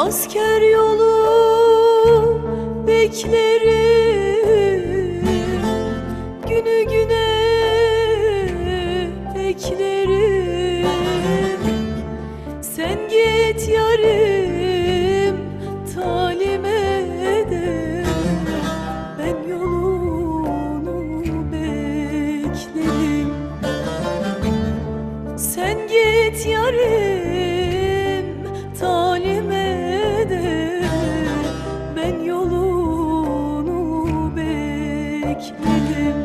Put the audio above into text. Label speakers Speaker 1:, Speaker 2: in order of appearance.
Speaker 1: Asker yolu beklerim. Günü güne eklerim. Sen git yarim talime de Ben yolunu beklerim. Sen git yarim Müzik